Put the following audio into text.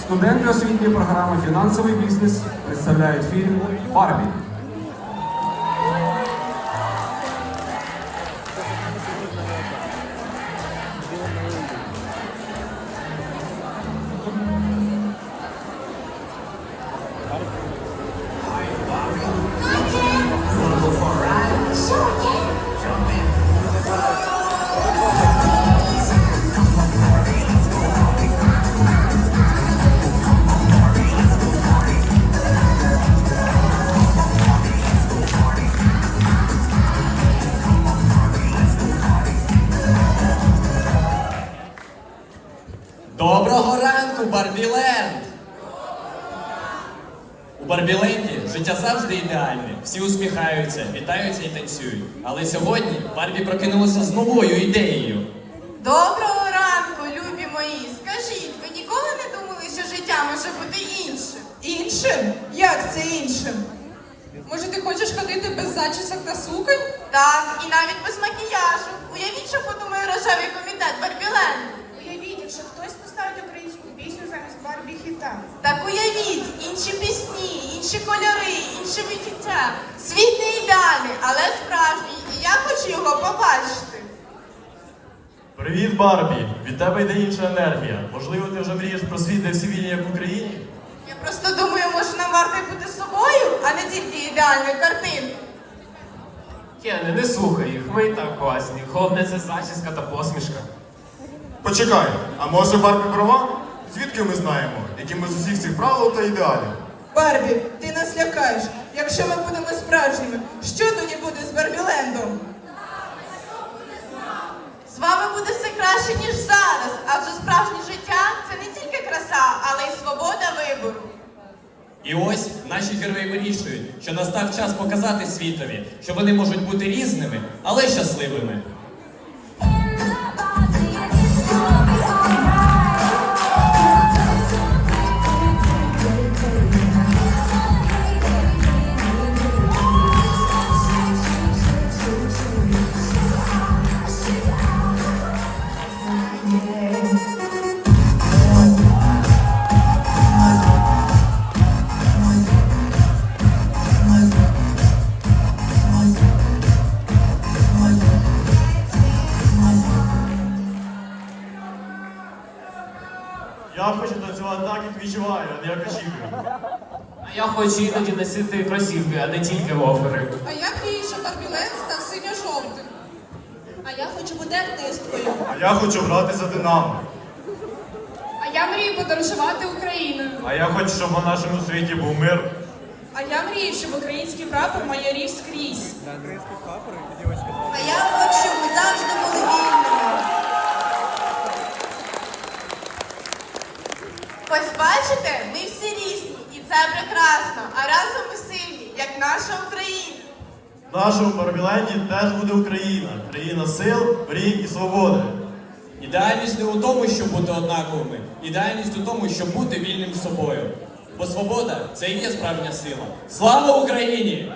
Студенти освітньої програми Фінансовий бізнес представляють фільм Барбі. Ранку, Барбіленд! У Барбіленді життя завжди ідеальне. Всі усміхаються, вітаються і танцюють. Але сьогодні Барбі прокинулася з новою ідеєю. Доброго ранку, любі мої. Скажіть, ви ніколи не думали, що життя може бути іншим? Іншим? Як це іншим? Може, ти хочеш ходити без зачісок та суконь? Так, і навіть без макіяжу. Уявіть, інші пісні, інші кольори, інші відчуття. Світ не ідеальний, але справжній, і я хочу його побачити. Привіт, Барбі! Від тебе йде інша енергія. Можливо, ти вже мрієш про світ, де всі вільні, як в Україні? Я просто думаю, може нам варто бути собою, а не тільки ідеальною картинкою. Кене, не слухай їх, ми і так класні. Головне це зачіска та посмішка. Почекай, а може Барбі права? Звідки ми знаємо, які ми з усіх цих правил та ідеалів? Барбі, ти нас лякаєш. Якщо ми будемо справжніми, що тоді буде з Барбілендом? З вами буде все краще, ніж зараз, адже справжнє життя це не тільки краса, але й свобода вибору. І ось наші герої вирішують, що настав час показати світові, що вони можуть бути різними, але щасливими. Я хочу танцювати так, як відчуваю, а не як очікую. А я хочу іноді носити кросівки, а не тільки лофери. А я мрію, що Барбіленд став синьо-жовтим. А я хочу бути артисткою. А я хочу грати за Динамо. А я мрію подорожувати Україною. А я хочу, щоб у нашому світі був мир. А я мрію, щоб український прапор майорів скрізь. А я хочу, щоб ми бачите, ми всі різні, і це прекрасно, а разом ми сильні, як наша Україна. В нашому Барбіленді теж буде Україна. Країна сил, мрій і свободи. Ідеальність не у тому, щоб бути однаковими. Ідеальність у тому, щоб бути вільним собою. Бо свобода це і є справжня сила. Слава Україні!